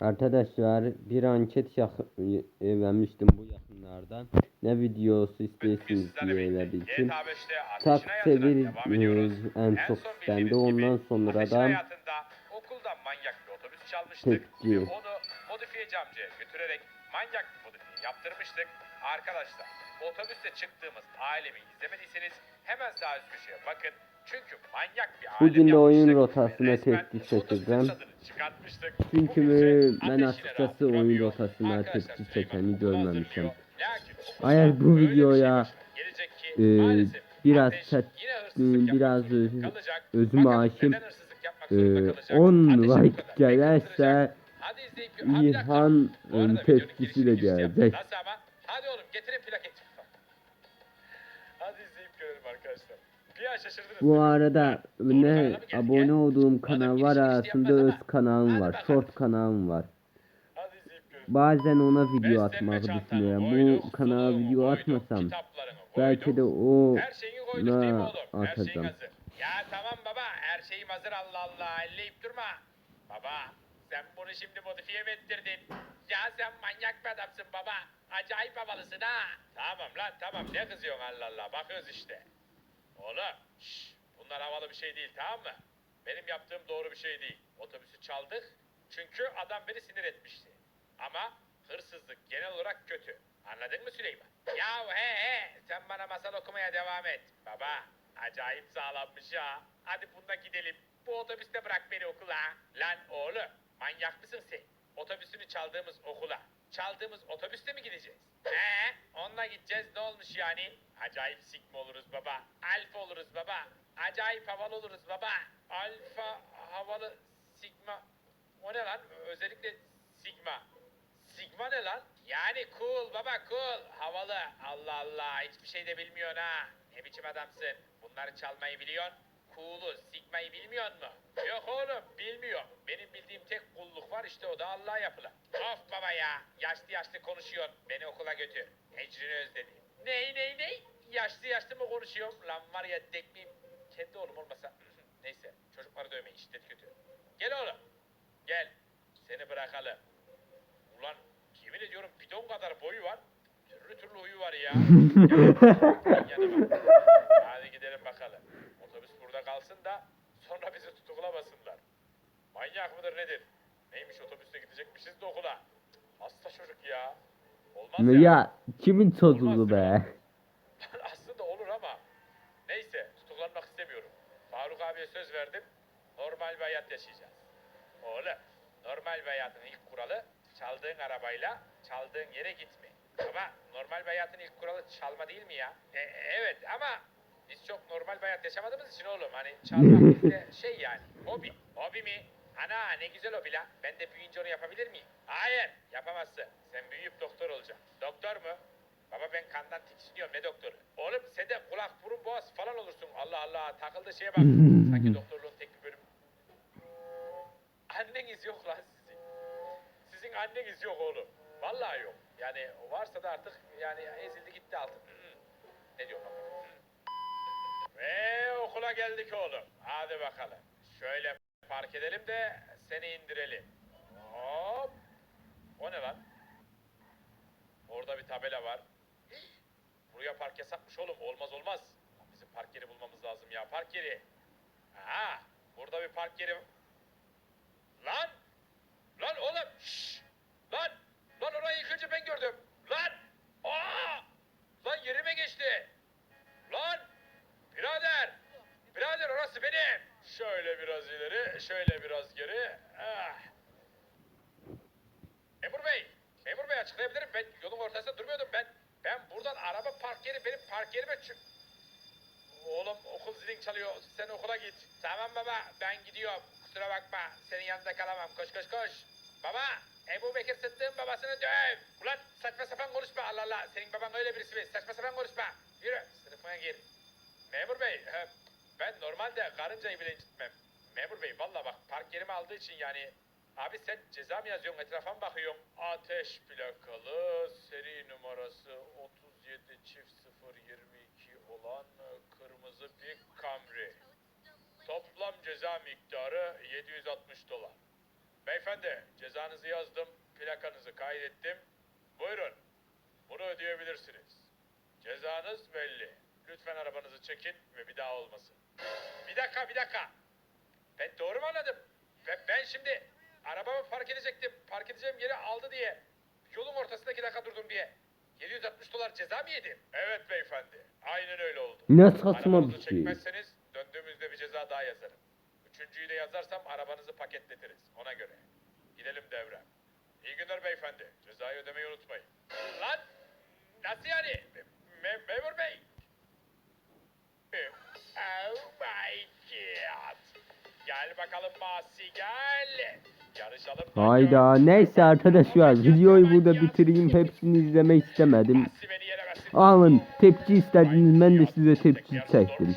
Arkadaşlar bir anket yak- vermiştim bu yakınlardan. Ne videosu istiyorsunuz diyeler için. GTA 5'te Tak ediyoruz. en çok bende ondan sonra da okuldan manyak bir otobüs çalmıştık ve onu modifiye camcıya götürerek manyak bir modifiye yaptırmıştık. Arkadaşlar otobüste çıktığımız alemi izlemediyseniz hemen sağ üst köşeye bakın. Çünkü manyak bir alem Bugün de oyun rotasına tepki çekeceğim. Çünkü ben açıkçası oyun rotasına tepki çekeni görmemişim. okulda Eğer bu şey videoya, e, biraz set- hırsızlık biraz özüme hakim, neden hırsızlık yapmak Ee, zorunda kalacak? 10 Ateşi bu like gelirse. İlhan tepkisi de gelecek. Hadi oğlum getirin Bu arada ne abone olduğum kanal var girişini arasında yapmaz öz kanalım var. Short kanalım var. Bazen ona video atmak düşünüyorum. Bu kanala video atmasam belki de o na atacağım. Ya tamam baba her şeyim hazır Allah Allah elleyip durma. Baba sen bunu şimdi modifiye mi ettirdin? Ya sen manyak bir adamsın baba. Acayip havalısın ha. Tamam lan tamam ne kızıyorsun Allah Allah bakıyoruz işte. Oğlum şş, bunlar havalı bir şey değil tamam mı? Benim yaptığım doğru bir şey değil. Otobüsü çaldık çünkü adam beni sinir etmişti. Ama hırsızlık genel olarak kötü. Anladın mı Süleyman? Ya he he sen bana masal okumaya devam et. Baba acayip sağlammış ya. Hadi bunda gidelim. Bu otobüste bırak beni okula. Lan oğlum manyak mısın sen? Otobüsünü çaldığımız okula. Çaldığımız otobüste mi gideceğiz? He onunla gideceğiz ne olmuş yani? Acayip sigma oluruz baba. Alfa oluruz baba. Acayip havalı oluruz baba. Alfa havalı sigma. O ne lan? Özellikle sigma. Sigma ne lan? Yani cool baba cool. Havalı. Allah Allah hiçbir şey de bilmiyorsun ha. Ne biçim adamsın? Bunları çalmayı biliyorsun. Cool'u, Sigma'yı bilmiyor mu? Yok oğlum bilmiyorum. Benim bildiğim tek kulluk var işte o da Allah'a yapılan. Of baba ya. Yaşlı yaşlı konuşuyorsun. Beni okula götür. Ecrini özledim. Ney ney ney? Yaşlı yaşlı mı konuşuyorum? Lan var ya dekmeyeyim. Kendi oğlum olmasa. Neyse çocukları dövmeyin şiddet kötü. Gel oğlum. Gel. Seni bırakalım. Ulan yemin ediyorum bidon kadar boyu var. Türlü türlü huyu var ya. Gel, yanıma. Hadi gidelim bakalım. Otobüs burada kalsın da sonra bizi tutuklamasınlar. Manyak mıdır nedir? Neymiş otobüste gidecekmişiz de okula. Hasta çocuk ya. Olmaz ya. ya kimin çocuğu be? Aslında olur ama. Neyse tutuklanmak istemiyorum. Faruk abiye söz verdim. Normal bir hayat yaşayacağız. Oğlum normal bir hayatın ilk kuralı çaldığın arabayla çaldığın yere gitme. Ama normal bir hayatın ilk kuralı çalma değil mi ya? E, evet ama normal bir hayat yaşamadığımız için oğlum hani çalmak bizde şey yani hobi. Hobi mi? Ana ne güzel hobi la. Ben de büyüyünce onu yapabilir miyim? Hayır yapamazsın. Sen büyüyüp doktor olacaksın. Doktor mu? Baba ben kandan tiksiniyorum ne doktoru? Oğlum sen de kulak burun boğaz falan olursun. Allah Allah takıldığı şeye bak. Sanki doktorluğun tek bir bölüm. Anneniz yok lan sizin. Sizin anneniz yok oğlum. Vallahi yok. Yani varsa da artık yani ezildi gitti altın. ne diyor baba? Ve okula geldik oğlum. Hadi bakalım. Şöyle park edelim de seni indirelim. Hop. O ne lan? Orada bir tabela var. Buraya park yasakmış oğlum. Olmaz olmaz. Bizim park yeri bulmamız lazım ya. Park yeri. Aha. Burada bir park yeri. Lan. Lan oğlum. Şşş. Lan. Lan orayı önce ben gördüm. Ben yolun ortasında durmuyordum. Ben ben buradan araba park yeri benim park yerime çı... Oğlum okul zilin çalıyor. Sen okula git. Tamam baba ben gidiyorum. Kusura bakma. Senin yanında kalamam. Koş koş koş. Baba Ebu Bekir Sıddık'ın babasını döv. Ulan saçma sapan konuşma Allah Allah. Senin baban öyle birisi mi? Saçma sapan konuşma. Yürü sınıfına gir. Memur Bey ben normalde karıncayı bile incitmem. Memur Bey valla bak park yerimi aldığı için yani Abi sen ceza mı yazıyorsun etrafa mı bakıyorsun? Ateş plakalı seri numarası 37 çift 022 olan kırmızı bir Camry. Toplam ceza miktarı 760 dolar. Beyefendi cezanızı yazdım. Plakanızı kaydettim. Buyurun. Bunu ödeyebilirsiniz. Cezanız belli. Lütfen arabanızı çekin ve bir daha olmasın. Bir dakika bir dakika. Ben doğru mu anladım? Ben, ben şimdi arabamı park edecektim. Park edeceğim yeri aldı diye. Yolun ortasında iki dakika durdum diye. 760 dolar ceza mı yedim? Evet beyefendi. Aynen öyle oldu. Ne saçma bir şey. çekmezseniz döndüğümüzde bir ceza daha yazarım. Üçüncüyü de yazarsam arabanızı paketletiriz. Ona göre. Gidelim devrem. İyi günler beyefendi. Cezayı ödemeyi unutmayın. Hayda neyse arkadaşlar videoyu burada bitireyim. Hepsini izlemek istemedim. Alın tepki istediniz ben de size tepki çektim.